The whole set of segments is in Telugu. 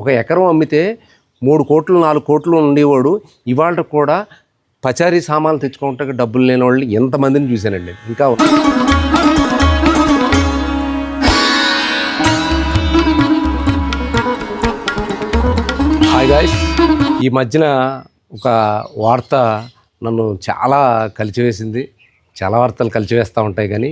ఒక ఎకరం అమ్మితే మూడు కోట్లు నాలుగు కోట్లు ఉండేవాడు. ఇవాళ కూడా పచారీ సామాన్లు తెచ్చుకోవటానికి డబ్బులు లేని వాళ్ళు ఎంతమందిని చూశానండి. ఇంకా హాయ్ ఈ మధ్యన ఒక వార్త నన్ను చాలా కలిచివేసింది. చాలా వార్తలు కలిచివేస్తూ ఉంటాయి కానీ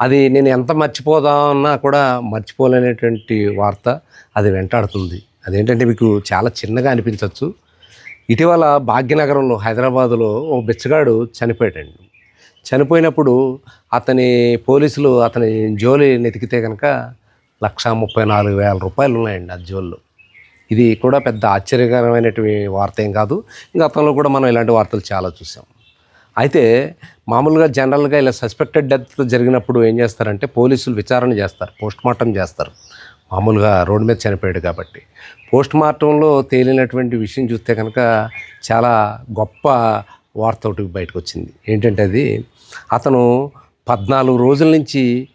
అది నేను ఎంత మర్చిపోదామన్నా కూడా మర్చిపోలేనటువంటి వార్త అది వెంటాడుతుంది. అదేంటంటే మీకు చాలా చిన్నగా అనిపించవచ్చు ఇటీవల భాగ్యనగరంలో హైదరాబాదులో ఓ బిచ్చగాడు చనిపోయాడండి. చనిపోయినప్పుడు అతని పోలీసులు అతని జోలి నెతికితే కనుక లక్ష ముప్పై నాలుగు వేల రూపాయలు ఉన్నాయండి ఆ జోల్లో. ఇది కూడా పెద్ద ఆశ్చర్యకరమైనటువంటి వార్త ఏం కాదు. గతంలో కూడా మనం ఇలాంటి వార్తలు చాలా చూసాం. అయితే మామూలుగా జనరల్గా ఇలా సస్పెక్టెడ్ డెత్ జరిగినప్పుడు ఏం చేస్తారంటే పోలీసులు విచారణ చేస్తారు పోస్ట్ మార్టం చేస్తారు. మామూలుగా రోడ్డు మీద చనిపోయాడు కాబట్టి. పోస్ట్ మార్టంలో తేలినటువంటి విషయం చూస్తే కనుక చాలా గొప్ప వార్త ఒకటి బయటకు వచ్చింది ఏంటంటే అది అతను పద్నాలుగు రోజుల నుంచి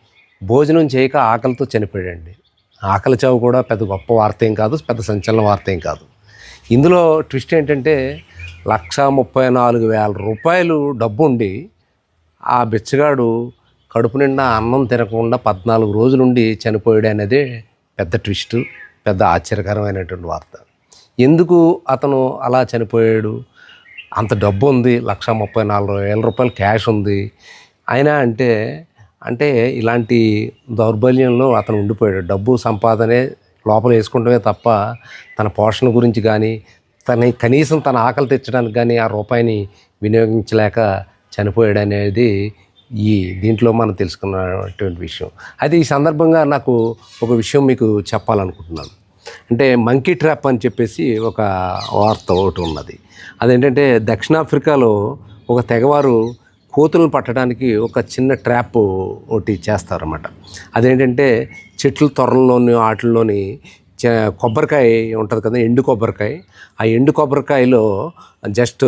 భోజనం చేయక ఆకలితో చనిపోయాడండి. ఆకలి చావు కూడా పెద్ద గొప్ప వార్త ఏం కాదు పెద్ద సంచలన వార్త ఏం కాదు. ఇందులో ట్విస్ట్ ఏంటంటే లక్ష ముప్పై నాలుగు వేల రూపాయలు డబ్బు ఉండి ఆ బిచ్చగాడు కడుపు నిండా అన్నం తినకుండా పద్నాలుగు రోజులుండి చనిపోయాడు అనేది పెద్ద ట్విస్ట్ పెద్ద ఆశ్చర్యకరమైనటువంటి వార్త. ఎందుకు అతను అలా చనిపోయాడు? అంత డబ్బు ఉంది లక్ష ముప్పై నాలుగు వేల రూపాయలు క్యాష్ ఉంది. అయినా అంటే అంటే ఇలాంటి దౌర్బల్యంలో అతను ఉండిపోయాడు. డబ్బు సంపాదనే లోపల వేసుకుంటమే తప్ప తన పోషణ గురించి కానీ తన కనీసం తన ఆకలి తెచ్చడానికి కానీ ఆ రూపాయిని వినియోగించలేక చనిపోయాడు అనేది ఈ దీంట్లో మనం తెలుసుకున్నటువంటి విషయం. అయితే ఈ సందర్భంగా నాకు ఒక విషయం మీకు చెప్పాలనుకుంటున్నాను. అంటే మంకీ ట్రాప్ అని చెప్పేసి ఒక వార్త ఒకటి ఉన్నది. అదేంటంటే దక్షిణాఫ్రికాలో ఒక తెగవారు కోతులను పట్టడానికి ఒక చిన్న ట్రాప్ ఒకటి చేస్తారన్నమాట. అదేంటంటే చెట్ల త్వరల్లోని వాటిల్లోని కొబ్బరికాయ ఉంటుంది కదా ఎండు కొబ్బరికాయ. ఆ ఎండు కొబ్బరికాయలో జస్ట్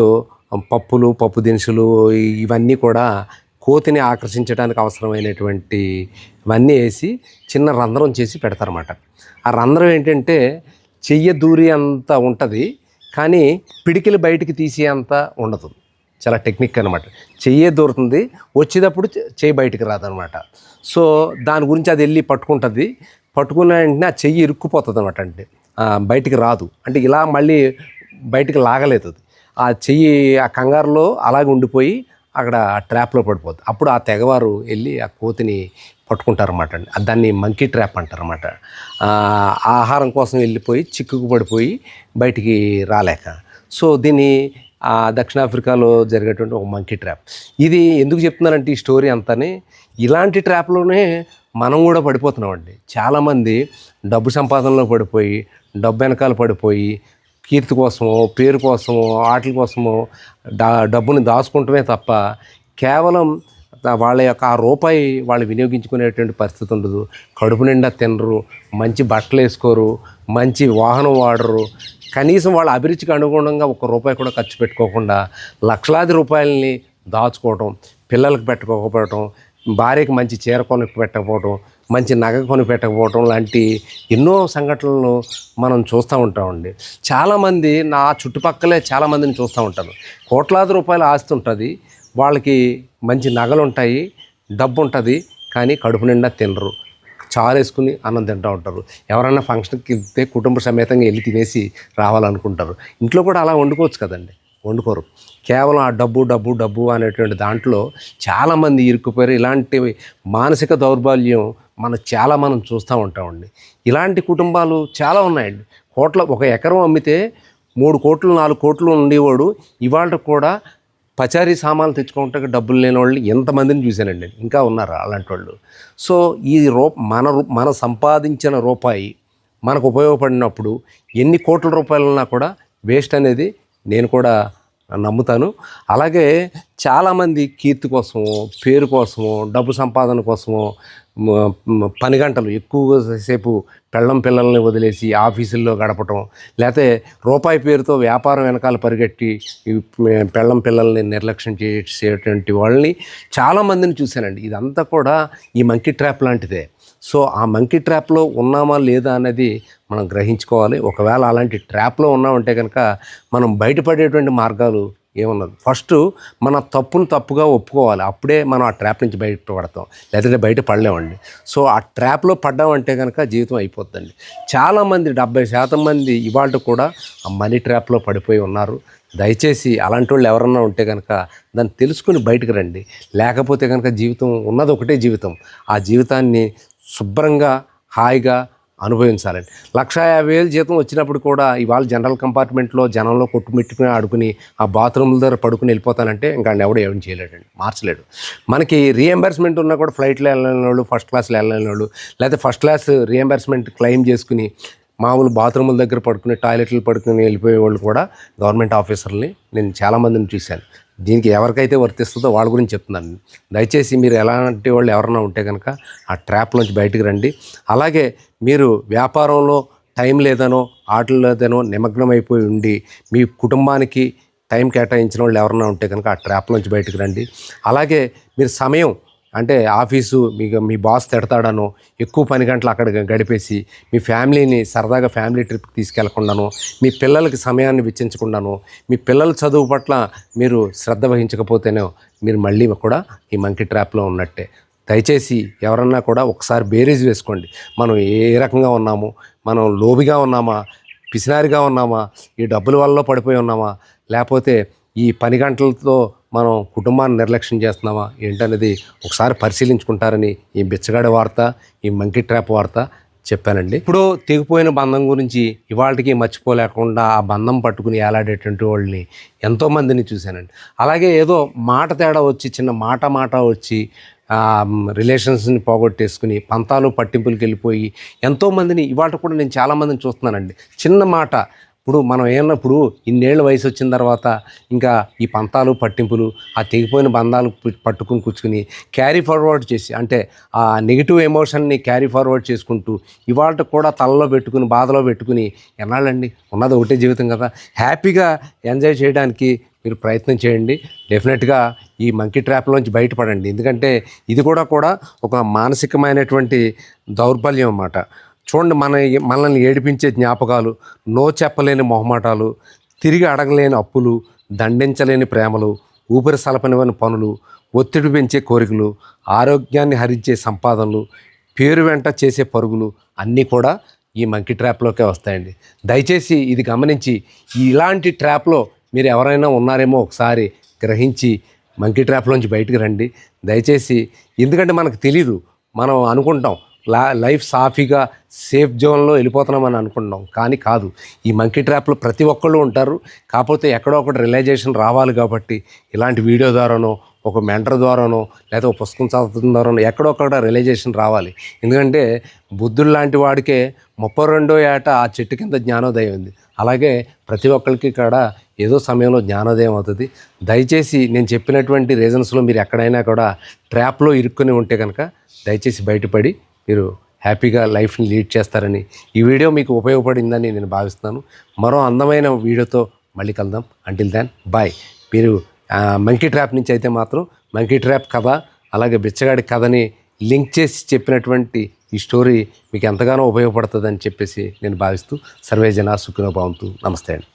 పప్పులు పప్పు దినుసులు ఇవన్నీ కూడా కోతిని ఆకర్షించడానికి అవసరమైనటువంటి ఇవన్నీ వేసి చిన్న రంధ్రం చేసి పెడతారన్నమాట. ఆ రంధ్రం ఏంటంటే చెయ్య దూరి అంత ఉంటుంది కానీ పిడికిలు బయటికి తీసే అంత ఉండదు. చాలా టెక్నిక్ అనమాట చెయ్యే దూరుతుంది వచ్చేటప్పుడు చెయ్యి బయటికి రాదనమాట సో దాని గురించి అది వెళ్ళి పట్టుకుంటుంది. పట్టుకున్న వెంటనే ఆ చెయ్యి ఇరుక్కుపోతుంది అనమాట అంటే బయటికి రాదు. అంటే ఇలా మళ్ళీ బయటికి లాగలేదు ఆ చెయ్యి ఆ కంగారులో అలాగే ఉండిపోయి అక్కడ ఆ ట్రాప్లో పడిపోద్ది. అప్పుడు ఆ తెగవారు వెళ్ళి ఆ కోతిని పట్టుకుంటారన్నమాట అండి. దాన్ని మంకీ ట్రాప్ అంటారన్నమాట. ఆహారం కోసం వెళ్ళిపోయి చిక్కుకు పడిపోయి బయటికి రాలేక. సో దీన్ని దక్షిణాఫ్రికాలో జరిగేటువంటి ఒక మంకీ ట్రాప్. ఇది ఎందుకు చెప్తున్నానంటే ఈ స్టోరీ అంతని ఇలాంటి ట్రాప్లోనే మనం కూడా పడిపోతున్నామండి. చాలామంది డబ్బు సంపాదనలో పడిపోయి డబ్బు వెనకాల పడిపోయి కీర్తి కోసమో పేరు కోసమో ఆటల కోసమో డా డబ్బుని దాచుకుంటమే తప్ప కేవలం వాళ్ళ యొక్క ఆ రూపాయి వాళ్ళు వినియోగించుకునేటువంటి పరిస్థితి ఉండదు. కడుపు నిండా తినరు మంచి బట్టలు వేసుకోరు మంచి వాహనం వాడరు. కనీసం వాళ్ళ అభిరుచికి అనుగుణంగా ఒక రూపాయి కూడా ఖర్చు పెట్టుకోకుండా లక్షలాది రూపాయలని దాచుకోవటం పిల్లలకు పెట్టుకోకపోవటం భార్యకి మంచి చీర కొని పెట్టకపోవడం మంచి నగ కొని పెట్టకపోవటం లాంటి ఎన్నో సంఘటనలు మనం చూస్తూ ఉంటామండి. చాలామంది నా చుట్టుపక్కలే చాలామందిని చూస్తూ ఉంటాను కోట్లాది రూపాయల ఆస్తి ఉంటుంది. వాళ్ళకి మంచి నగలు ఉంటాయి డబ్బు ఉంటుంది కానీ కడుపు నిండా తినరు. చారు వేసుకుని అన్నం తింటూ ఉంటారు. ఎవరైనా ఫంక్షన్కి వెళ్తే కుటుంబ సమేతంగా వెళ్ళి తినేసి రావాలనుకుంటారు. ఇంట్లో కూడా అలా వండుకోవచ్చు కదండి. వండుకోరు. కేవలం ఆ డబ్బు డబ్బు డబ్బు అనేటువంటి దాంట్లో చాలామంది ఇరుక్కుపోయారు. ఇలాంటి మానసిక దౌర్బల్యం మనం చాలా మనం చూస్తూ ఉంటామండి ఇలాంటి కుటుంబాలు చాలా ఉన్నాయండి. కోట్ల ఒక ఎకరం అమ్మితే మూడు కోట్లు నాలుగు కోట్లు ఉండేవాడు. ఇవాళ కూడా పచారీ సామాన్లు తెచ్చుకోవటానికి డబ్బులు లేని వాళ్ళు ఎంతమందిని చూశానండి. ఇంకా ఉన్నారు అలాంటి వాళ్ళు సో ఈ రూ మన రూ- మన సంపాదించిన రూపాయి మనకు ఉపయోగపడినప్పుడు ఎన్ని కోట్ల రూపాయలున్నా కూడా వేస్ట్ అనేది నేను కూడా నమ్ముతాను. అలాగే చాలామంది కీర్తి కోసము పేరు కోసమో డబ్బు సంపాదన కోసమో పని గంటలు ఎక్కువ సేపు పెళ్ళం పిల్లల్ని వదిలేసి ఆఫీసుల్లో గడపటం లేకపోతే రూపాయి పేరుతో వ్యాపారం వెనకాల పరిగెట్టి పెళ్ళం పిల్లల్ని నిర్లక్ష్యం చేసేటువంటి వాళ్ళని చాలామందిని చూశానండి. ఇదంతా కూడా ఈ మంకీ ట్రాప్ లాంటిదే. సో ఆ మంకీ ట్రాప్లో ఉన్నామా లేదా అనేది మనం గ్రహించుకోవాలి. ఒకవేళ అలాంటి ట్రాప్లో ఉన్నామంటే కనుక మనం బయటపడేటువంటి మార్గాలు ఏమున్నది? ఫస్ట్ మన తప్పును తప్పుగా ఒప్పుకోవాలి. అప్పుడే మనం ఆ ట్రాప్ నుంచి బయట పడతాం లేదంటే బయట పడలేమండి. సో ఆ ట్రాప్లో పడ్డామంటే కనుక జీవితం అయిపోతుందండి చాలామంది డెబ్బై శాతం మంది ఇవాళ కూడా ఆ మనీ ట్రాప్లో పడిపోయి ఉన్నారు. దయచేసి అలాంటి వాళ్ళు ఎవరన్నా ఉంటే కనుక దాన్ని తెలుసుకుని బయటకు రండి. లేకపోతే కనుక జీవితం ఉన్నది ఒకటే జీవితం. ఆ జీవితాన్ని శుభ్రంగా హాయిగా అనుభవించాలండి. లక్ష యాభై వేలు జీతం వచ్చినప్పుడు కూడా ఇవాళ జనరల్ కంపార్ట్మెంట్లో జనంలో కొట్టుమిట్టుకుని ఆడుకుని ఆ బాత్రూముల దగ్గర పడుకుని వెళ్ళిపోతానంటే ఇంకా ఎవడు ఏం చేయలేడండి మార్చలేడు. మనకి రీఎంబర్స్మెంట్ ఉన్నా కూడా ఫ్లైట్లో వెళ్ళని వాళ్ళు ఫస్ట్ క్లాస్లో వెళ్ళని వాళ్ళు లేకపోతే ఫస్ట్ క్లాస్ రీఎంబర్స్మెంట్ క్లెయిమ్ చేసుకుని మామూలు బాత్రూముల దగ్గర పడుకుని టాయిలెట్లు పడుకుని వెళ్ళిపోయే వాళ్ళు కూడా గవర్నమెంట్ ఆఫీసర్ని నేను చాలామందిని చూశాను. దీనికి ఎవరికైతే వర్తిస్తుందో వాళ్ళ గురించి చెప్తున్నాను. దయచేసి మీరు ఎలాంటి వాళ్ళు ఎవరైనా ఉంటే కనుక ఆ ట్రాప్ నుంచి బయటకు రండి. అలాగే మీరు వ్యాపారంలో టైం లేదనో ఆటలు లేదనో నిమగ్నమైపోయి ఉండి మీ కుటుంబానికి టైం కేటాయించిన వాళ్ళు ఎవరైనా ఉంటే కనుక ఆ ట్రాప్ నుంచి బయటకు రండి. అలాగే మీరు సమయం అంటే ఆఫీసు మీకు మీ బాస్ తిడతాడను ఎక్కువ పని గంటలు అక్కడ గడిపేసి మీ ఫ్యామిలీని సరదాగా ఫ్యామిలీ ట్రిప్కి తీసుకెళ్ళకుండాను మీ పిల్లలకి సమయాన్ని వెచ్చించకుండాను మీ పిల్లల చదువు పట్ల మీరు శ్రద్ధ వహించకపోతేనే మీరు మళ్ళీ కూడా ఈ మంకీ ట్రాప్లో ఉన్నట్టే. దయచేసి ఎవరన్నా కూడా ఒకసారి బేరీజ్ వేసుకోండి. మనం ఏ రకంగా ఉన్నాము? మనం లోబిగా ఉన్నామా? పిసినారిగా ఉన్నామా? ఈ డబ్బుల వల్ల పడిపోయి ఉన్నామా? లేకపోతే ఈ పని గంటలతో మనం కుటుంబాన్ని నిర్లక్ష్యం చేస్తున్నామా ఏంటనేది ఒకసారి పరిశీలించుకుంటారని ఈ బిచ్చగాడి వార్త ఈ మంకీ ట్రాప్ వార్త చెప్పానండి. ఇప్పుడు తెగిపోయిన బంధం గురించి ఇవాళకి మర్చిపోలేకుండా ఆ బంధం పట్టుకుని ఏలాడేటువంటి వాళ్ళని ఎంతోమందిని చూశానండి. అలాగే ఏదో మాట తేడా వచ్చి చిన్న మాట మాట వచ్చి రిలేషన్స్ని పోగొట్టేసుకుని పంతాలు పట్టింపులకి వెళ్ళిపోయి ఎంతోమందిని ఇవాళ కూడా నేను చాలామందిని చూస్తున్నానండి. చిన్న మాట ఇప్పుడు మనం ఏమన్నప్పుడు ఇన్నేళ్ళ వయసు వచ్చిన తర్వాత ఇంకా ఈ పంతాలు పట్టింపులు ఆ తెగిపోయిన బంధాలు పట్టుకుని కూర్చుని క్యారీ ఫార్వర్డ్ చేసి అంటే ఆ నెగిటివ్ ఎమోషన్ని క్యారీ ఫార్వర్డ్ చేసుకుంటూ ఇవాళ కూడా తలలో పెట్టుకుని బాధలో పెట్టుకుని ఎన్నాళ్ళండి? ఉన్నది ఒకటే జీవితం కదా. హ్యాపీగా ఎంజాయ్ చేయడానికి మీరు ప్రయత్నం చేయండి. డెఫినెట్గా ఈ మంకీ ట్రాప్లోంచి బయటపడండి. ఎందుకంటే ఇది కూడా కూడా ఒక మానసికమైనటువంటి దౌర్బల్యం అన్నమాట. చూడండి మన మనల్ని ఏడిపించే జ్ఞాపకాలు నో చెప్పలేని మొహమాటాలు తిరిగి అడగలేని అప్పులు దండించలేని ప్రేమలు ఊపిరి సలపనివని పనులు ఒత్తిడి పెంచే కోరికలు ఆరోగ్యాన్ని హరించే సంపాదనలు పేరు వెంట చేసే పరుగులు అన్నీ కూడా ఈ మంకీ ట్రాప్లోకే వస్తాయండి. దయచేసి ఇది గమనించి ఇలాంటి ట్రాప్లో మీరు ఎవరైనా ఉన్నారేమో ఒకసారి గ్రహించి మంకీ ట్రాప్లోంచి బయటికి రండి. దయచేసి ఎందుకంటే మనకు తెలీదు మనం అనుకుంటాం లైఫ్ సాఫీగా సేఫ్ జోన్లో వెళ్ళిపోతున్నామని అనుకుంటున్నాం. కానీ కాదు. ఈ మంకీ ట్రాప్లో ప్రతి ఒక్కళ్ళు ఉంటారు. కాకపోతే ఎక్కడో ఒకటి రిలైజేషన్ రావాలి కాబట్టి ఇలాంటి వీడియో ద్వారానో ఒక మెంటర్ ద్వారానో లేదా ఒక పుస్తకం చదవడం ద్వారానో ఎక్కడో ఒకటి రిలైజేషన్ రావాలి. ఎందుకంటే బుద్ధుడు లాంటి వాడికే ముప్పై రెండో ఏట ఆ చెట్టు కింద జ్ఞానోదయం ఉంది. అలాగే ప్రతి ఒక్కరికి కూడా ఏదో సమయంలో జ్ఞానోదయం అవుతుంది. దయచేసి నేను చెప్పినటువంటి రీజన్స్లో మీరు ఎక్కడైనా కూడా ట్రాప్లో ఇరుక్కుని ఉంటే కనుక దయచేసి బయటపడి మీరు హ్యాపీగా లైఫ్ని లీడ్ చేస్తారని ఈ వీడియో మీకు ఉపయోగపడిందని నేను భావిస్తున్నాను. మరో అందమైన వీడియోతో మళ్ళీ కలుద్దాం. అంటిల్ దాన్ బాయ్ మీరు మంకీ ట్రాప్ నుంచి అయితే మాత్రం మంకీ ట్రాప్ కథ అలాగే బిచ్చగాడి కథని లింక్ చేసి చెప్పినటువంటి ఈ స్టోరీ మీకు ఎంతగానో ఉపయోగపడుతుందని చెప్పేసి నేను భావిస్తూ సర్వే జన సుఖినో భావంతు. నమస్తే అండి.